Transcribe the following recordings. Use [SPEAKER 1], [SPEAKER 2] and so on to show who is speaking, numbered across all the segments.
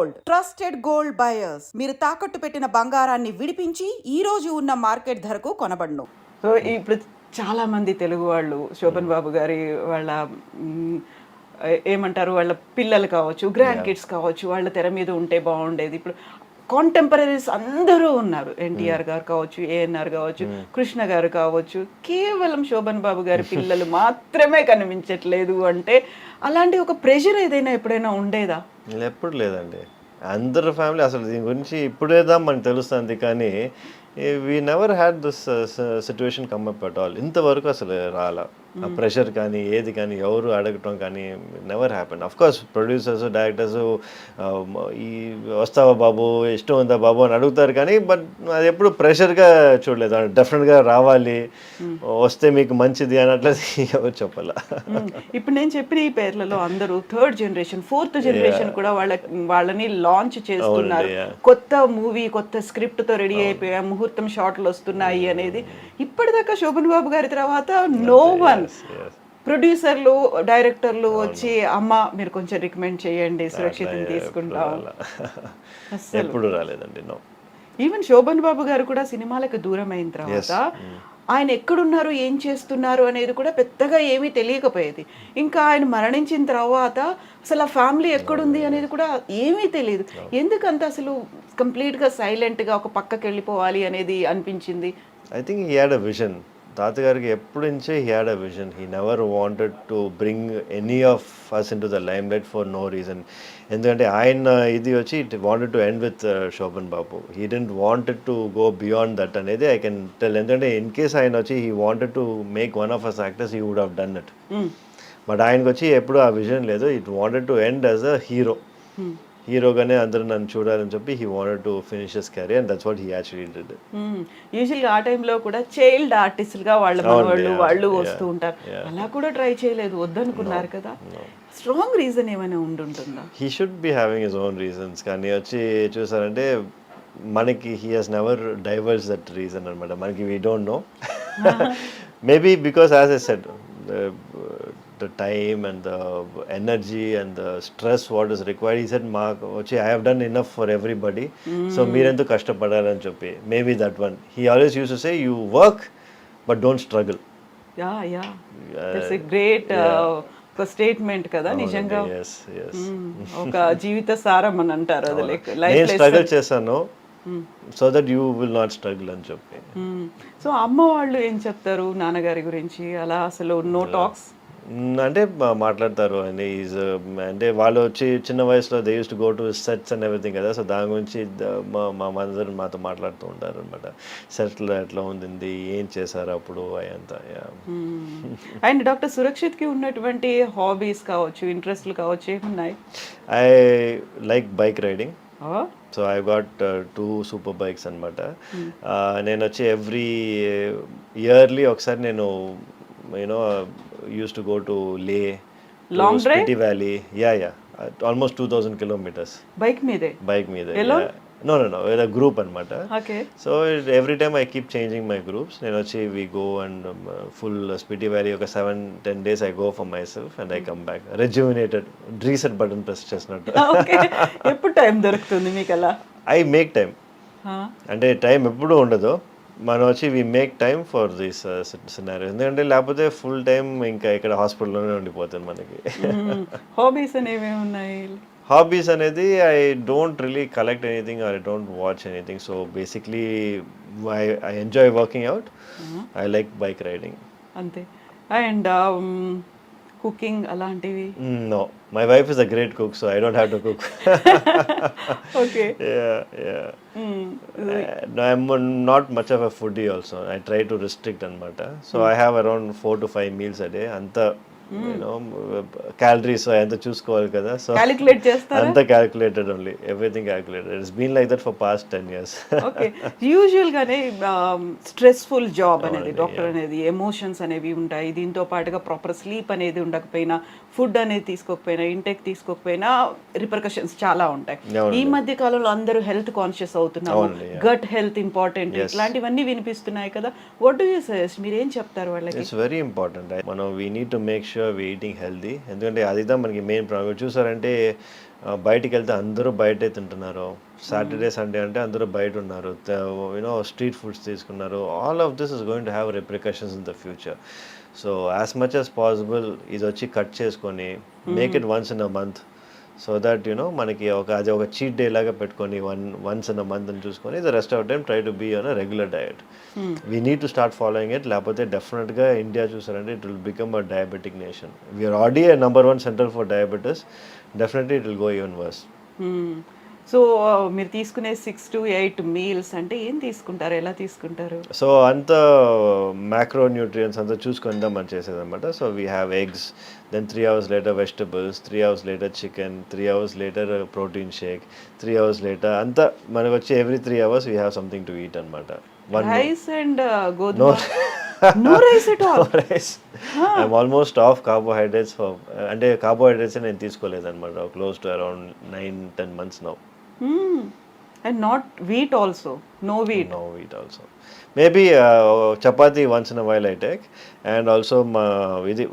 [SPEAKER 1] Gold trusted gold buyers మీరు తాకట్టు పెట్టిన బంగారాన్ని విడిపించి ఈ రోజు ఉన్న మార్కెట్ ధరకు కొనబడను
[SPEAKER 2] సో ఇప్పుడు చాలా మంది తెలుగు వాళ్ళు శోభన్ బాబు గారి వాళ్ళ ఏమంటారు వాళ్ళ పిల్లలు కావచ్చు గ్రాండ్ కిడ్స్ కావచ్చు వాళ్ళ తెర మీద ఉంటే బాగుండేది ఇప్పుడు కాంటెంపరీస్ అందరూ ఉన్నారు hmm. ఎన్టీఆర్ గారు కావచ్చు ఏఎన్ఆర్ కావచ్చు hmm. కృష్ణ గారు కావచ్చు కేవలం శోభన్ బాబు గారి పిల్లలు మాత్రమే కనిపించట్లేదు అంటే అలాంటి ఒక ప్రెషర్ ఏదైనా ఎప్పుడైనా ఉండేదా
[SPEAKER 3] ఎప్పుడు లేదండి అందరు ఫ్యామిలీ అసలు దీని గురించి ఇప్పుడేదా మనకు తెలుస్తుంది కానీ we never had this situation come up at all ఇంతవరకు అసలు రాలా ఆ ప్రెషర్ కానీ ఏది కానీ ఎవరు అడగటం కానీ never happen of course producers directors ఈ వస్తావా బాబు ఇష్టం ఉందా బాబు అని అడుగుతారు కానీ బట్ అది ఎప్పుడు ప్రెషర్గా చూడలేదు డెఫినెట్గా రావాలి hmm. వస్తే మీకు మంచిది అట్లా ఎవరు చెప్పాల
[SPEAKER 2] hmm. ఇప్పుడు నేను చెప్పిన ఈ పేర్లలో అందరూ థర్డ్ జనరేషన్ ఫోర్త్ జనరేషన్ కూడా వాళ్ళ వాళ్ళని లాంచ్ చేస్తున్నారు కొత్త మూవీ కొత్త స్క్రిప్ట్తో రెడీ అయిపోయా ముహూర్తం షాట్లు వస్తున్నాయి hmm. అనేది ఇప్పటిదాకా శోభన్ బాబు గారి తర్వాత నో వన్ ప్రొడ్యూసర్లు డైరెక్టర్లు వచ్చి అమ్మ మీరు కొంచెం రికమెండ్ చేయండి సురక్షితం తీసుకుంటాం
[SPEAKER 3] రాలేదండి
[SPEAKER 2] ఈవెన్ శోభన్ బాబు గారు కూడా సినిమాలకు దూరం అయిన తర్వాత mm. ఆయన ఎక్కడున్నారు ఏం చేస్తున్నారు అనేది కూడా పెద్దగా ఏమీ తెలియకపోయేది ఇంకా ఆయన మరణించిన తర్వాత అసలు ఆ ఫ్యామిలీ ఎక్కడుంది అనేది కూడా ఏమీ తెలియదు ఎందుకంత అసలు కంప్లీట్గా సైలెంట్గా ఒక పక్కకి వెళ్ళిపోవాలి అనేది అనిపించింది
[SPEAKER 3] I think had a vision తాతగారికి ఎప్పటి నుంచే he had a vision he never wanted to bring any of us into the limelight for no reason ఎందుకంటే ఆయన ఇది వచ్చి it wanted to end with Shobhan Babu he didn't wanted to go beyond that అనేది I can tell ఎందుకంటే in case ఆయన వచ్చి he wanted to make one of us actors he would have done it but ఆయనకు వచ్చి ఎప్పుడు ఆ vision లేదు it wanted to end as a hero హీరోగానే అందరూ నన్ను చూడాలని చెప్పి he wanted to finish his career and that's what he actually did
[SPEAKER 2] usual ఆ టైంలో కూడా చైల్డ్ ఆర్టిస్ట్ గా వాళ్ళ వాళ్ళు వాళ్ళు వస్తూ ఉంటారు అలా కూడా ట్రై చేయలేదు వద్దనుకున్నారు కదా స్ట్రాంగ్ రీజన్ ఏమైనా ఉండుంటుందా
[SPEAKER 3] he should be having his own reasons కానీ వచ్చి చూసారంటే మనకి he has never diverse that reason అనమాట మనకి we don't know maybe because as a set the time and the energy and the stress what is required. He said, Mark, I have done enough for everybody. Mm. So, meerendu kashtapadalani choppi. Maybe that one. He always used to say, you work, but don't struggle.
[SPEAKER 2] Yeah, yeah. Uh, That's a great yeah. uh, ఒక statement కదా నిజంగా ఒక జీవిత సారం అని అంటారు అది like life
[SPEAKER 3] struggle so that you will not struggle అని చెప్పి
[SPEAKER 2] సో అమ్మ వాళ్ళు ఏం చెప్తారు నాన్నగారి గురించి అలా అసలు నో టాక్స్
[SPEAKER 3] అంటే మాట్లాడతారు అండి ఈజ్ అంటే వాళ్ళు వచ్చి చిన్న వయసులో they use to go to sets and everything కదా సో దాని గురించి మా మా అందరూ మాతో మాట్లాడుతూ ఉంటారు అనమాట సెట్లో ఎట్లా ఉంది ఏం చేశారు అప్పుడు అయ్యంతా
[SPEAKER 2] అండ్ డాక్టర్ సురక్షిత్కి ఉన్నటువంటి హాబీస్ కావచ్చు ఇంట్రెస్ట్లు కావచ్చు ఏమున్నాయి
[SPEAKER 3] I like bike riding so I got two super bikes అనమాట నేను వచ్చి ఎవ్రీ ఇయర్లీ ఒకసారి నేను you know use to go to Leh
[SPEAKER 2] long
[SPEAKER 3] drive valley yeah yeah almost two thousand kilometres
[SPEAKER 2] bike మీదే
[SPEAKER 3] బైక్ మీదే నో నో నో ఏదో group అనమాట so every time I keep changing my groups నేను వచ్చి we go and full Spiti valley ఒక seven ten days I go for my self and I come back rejuvenated reset button press చేసినట్టు
[SPEAKER 2] ఎప్పుడు time దొరుకుతుంది మీకు అలా
[SPEAKER 3] I make time అంటే time ఎప్పుడూ ఉండదు మనం వచ్చి we make time for this scenario ఎందుకంటే లేకపోతే ఫుల్ టైం ఇంకా ఇక్కడ హాస్పిటల్లోనే ఉండిపోతుంది మనకి
[SPEAKER 2] హాబీస్ అనేవి ఉన్నాయి
[SPEAKER 3] హాబీస్ అనేది I don't really collect anything I don't watch anything so basically I I enjoy working out I like bike riding
[SPEAKER 2] అంతే అండ్ కుకింగ్ అలాంటివి
[SPEAKER 3] no my wife is a great cook so I don't have to cook
[SPEAKER 2] okay
[SPEAKER 3] yeah yeah I'm not much of a food also I try to restrict అనమాట so I have around four to five meals a day అంత calories um, ఎంత చూసుకోవాలి కదా so
[SPEAKER 2] calculate చేస్తారు
[SPEAKER 3] అంత calculated only everything calculated it's been like that for past ten years
[SPEAKER 2] okay usual గానే stressful job అనేది doctor అనేది emotions అనేవి ఉంటాయి దీంతో పాటుగా ప్రాపర్ స్లీప్ అనేది ఉండకపోయినా ఫుడ్ అనేది తీసుకోకపోయినా ఇంటేక్ తీసుకోకపోయినా రిపర్కషన్స్ చాలా ఉంటాయి ఈ మధ్య కాలంలో అందరూ హెల్త్ కాన్షియస్ అవుతున్నారు గట్ హెల్త్ ఇంపార్టెంట్ ఇట్లాంటివన్నీ వినిపిస్తున్నాయి కదా వాట్ డూ యూ సజెస్ట్ మీరు ఏం చెప్తారు వాళ్ళకి
[SPEAKER 3] ఇట్స్ వెరీ ఇంపార్టెంట్ మనం we need to make sure sure eating healthy ఎందుకంటే అదిదా మనకి మెయిన్ ప్రాబ్లం చూసారంటే బయటికి వెళ్తే అందరూ బయటే తింటున్నారు సాటర్డే సండే hmm. అంటే అందరూ బయట ఉన్నారు యూనో స్ట్రీట్ ఫుడ్స్ తీసుకున్నారు all of this is going to have repercussions in the future so as much as possible ఇది వచ్చి కట్ చేసుకొని make it once in a month so that you know మనకి ఒక అది ఒక చీట్ డే లాగా పెట్టుకొని వన్ వన్స్ అన్న మంత్ అని చూసుకొని the rest of time try to be on regular diet we need to start following it లేకపోతే డెఫినెట్గా ఇండియా చూసారంటే it will become a diabetic nation we are already number one centre for diabetes definitely it will go even worse
[SPEAKER 2] so మీరు తీసుకునే six to eight meals అంటే ఏం తీసుకుంటారు ఎలా తీసుకుంటారు
[SPEAKER 3] సో అంత మ్యాక్రో న్యూట్రియన్స్ అంతా చూసుకుందాం మనం చేసేదన్నమాట so we have eggs then three hours later vegetables three hours later chicken three hours later protein shake three hours later అంతా మనకు వచ్చి every three hours we have something to eat అనమాట
[SPEAKER 2] rice and గోధుమ all
[SPEAKER 3] rice almost of carbohydrates అంటే carbohydrates నేను తీసుకోలేదు అనమాట close to around nine ten months now
[SPEAKER 2] and not wheat also no wheat
[SPEAKER 3] no wheat also maybe chapati once in while I take and also మా ఇది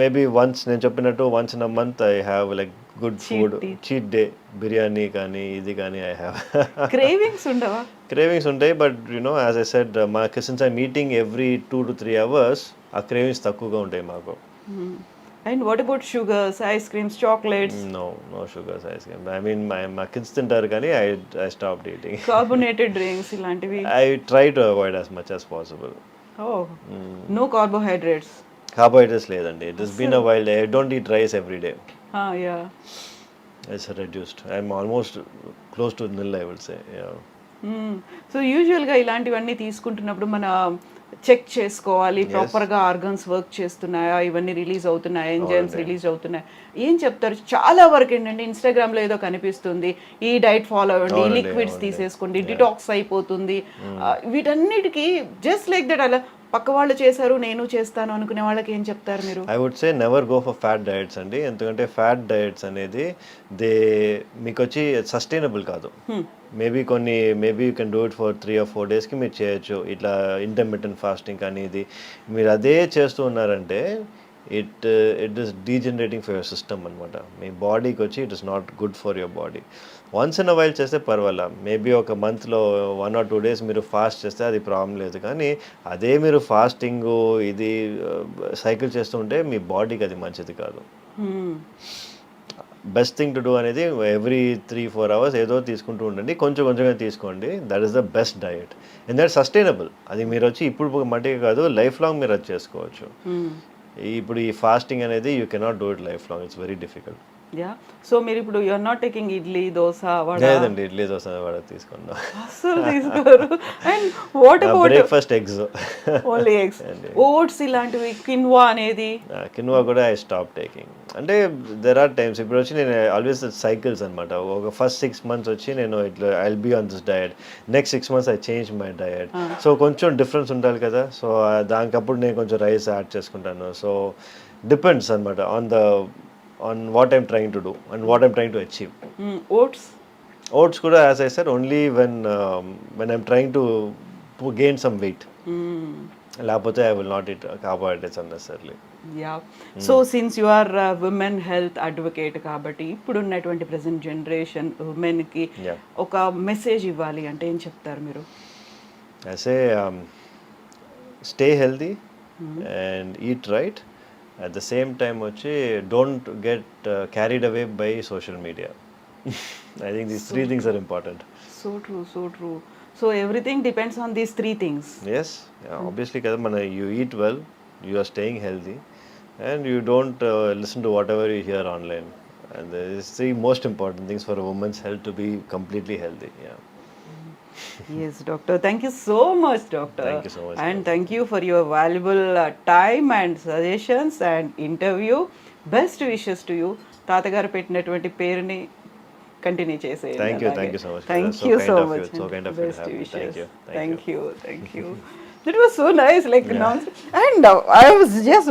[SPEAKER 3] maybe once నేను చెప్పినట్టు once in a month I have like good food cheat day biryani కానీ ఇది కానీ I have
[SPEAKER 2] cravings ఉండవా
[SPEAKER 3] cravings ఉంటాయి but you know as I said మా since I meeting every two to three hours ఆ cravings తక్కువగా ఉంటాయి మాకు hmm.
[SPEAKER 2] And what about sugars ice creams chocolates
[SPEAKER 3] no no sugars ice cream I mean my మా kids తింటారు కానీ I I stop eating
[SPEAKER 2] carbonated drinks ఇలాంటివి
[SPEAKER 3] I try to avoid as much as possible
[SPEAKER 2] oh no carbohydrates
[SPEAKER 3] carbohydrates లేదండి it has been a while I don't eat rice every day హా
[SPEAKER 2] yeah
[SPEAKER 3] it's I am almost close to nil I will say yeah
[SPEAKER 2] so usual గా ఇలాంటివన్నీ తీసుకుంటున్నప్పుడు మన check చేసుకోవాలి ప్రాపర్గా organs work చేస్తున్నాయా ఇవన్నీ release అవుతున్నాయా ఎంజైమ్స్ రిలీజ్ అవుతున్నాయి ఏం చెప్తారు చాలా వరకు ఏంటంటే ఇన్స్టాగ్రామ్లో ఏదో కనిపిస్తుంది ఈ డైట్ ఫాలో అవ్వండి ఈ లిక్విడ్స్ తీసేసుకోండి డిటాక్స్ అయిపోతుంది hmm. వీటన్నిటికీ జస్ట్ లైక్ దట్ అలా పక్క వాళ్ళు చేశారు నేను చేస్తాను అనుకునే వాళ్ళకి ఏం చెప్తారు మీరు
[SPEAKER 3] I would say never go for fat diets అండి ఎందుకంటే ఫ్యాట్ డయట్స్ అనేది దే మీకు వచ్చి సస్టైనబుల్ కాదు మేబీ hmm. కొన్ని maybe you can do it for three or four డేస్కి మీరు చేయొచ్చు ఇట్లా ఇంటర్మీడియట్ ఫాస్టింగ్ అనేది మీరు అదే చేస్తూ ఉన్నారంటే it it is degenerating for your system అనమాట మీ బాడీకి వచ్చి it is not good for your body once in while చేస్తే పర్వాలేదు మేబీ ఒక మంత్లో వన్ ఆర్ టూ డేస్ మీరు ఫాస్ట్ చేస్తే అది ప్రాబ్లం లేదు కానీ అదే మీరు ఫాస్టింగ్ ఇది సైకిల్ uh, చేస్తుంటే మీ బాడీకి అది మంచిది కాదు బెస్ట్ థింగ్ టు డూ అనేది ఎవ్రీ త్రీ ఫోర్ అవర్స్ ఏదో తీసుకుంటూ ఉండండి కొంచెం కొంచెంగా తీసుకోండి that is the best diet in that sustainable అది మీరు వచ్చి ఇప్పుడు మట్టిగా కాదు లైఫ్ లాంగ్ మీరు అది చేసుకోవచ్చు
[SPEAKER 2] hmm.
[SPEAKER 3] ఇప్పుడు ఈ ఫాస్టింగ్ అనేది you cannot do it life long it's very difficult
[SPEAKER 2] yeah so మీరు ఇప్పుడు you are not taking idli dosa
[SPEAKER 3] లేదండి ఇడ్లీ దోశ వడ
[SPEAKER 2] తీసుకోండి తీసుకోరు and what about
[SPEAKER 3] breakfast eggs
[SPEAKER 2] only eggs oats ఇలాంటివి కిన్వా అనేది
[SPEAKER 3] కిన్వా కూడా ఐ స్టాప్ టేకింగ్ అంటే దెర్ ఆర్ టైమ్స్ ఇప్పుడు వచ్చి నేను ఆల్వేస్ సైకిల్స్ అనమాట ఒక ఫస్ట్ సిక్స్ మంత్స్ వచ్చి నేను ఇట్లా I be on this diet next six months I change my diet so కొంచెం డిఫరెన్స్ ఉండాలి కదా సో దానికప్పుడు నేను కొంచెం రైస్ యాడ్ చేసుకుంటాను సో డిపెండ్స్ అనమాట on the on what I'm trying to do and what I'm trying to achieve
[SPEAKER 2] oats
[SPEAKER 3] oats కూడా as I sir only when when I'm trying to gain some weight లేకపోతే I will not eat carbohydrates unnecessarily
[SPEAKER 2] yeah so since you are women health advocate కాబట్టి ఇప్పుడు ఉన్నటువంటి present generation ఉమెన్కి ఒక message ఇవ్వాలి అంటే ఏం చెప్తారు మీరు
[SPEAKER 3] as a stay healthy and eat right At the same time, don't get uh, carried away by social media. I think these three things are important.
[SPEAKER 2] So true, so true. So everything depends on these three things.
[SPEAKER 3] Yes, hmm. obviously, you eat well, you are staying healthy, and you don't uh, listen to whatever you hear online. And these uh, three most important things for a woman's health to be completely healthy. Yeah.
[SPEAKER 2] Yes doctor
[SPEAKER 3] thank you so much
[SPEAKER 2] doctor and thank you for your valuable time and suggestions and interview best wishes to you తాతగారు పెట్టినటువంటి పేరుని continue
[SPEAKER 3] చేసే thank you
[SPEAKER 2] thank you so much
[SPEAKER 3] thank you so much
[SPEAKER 2] best wishes thank you thank you that was so nice like and I was just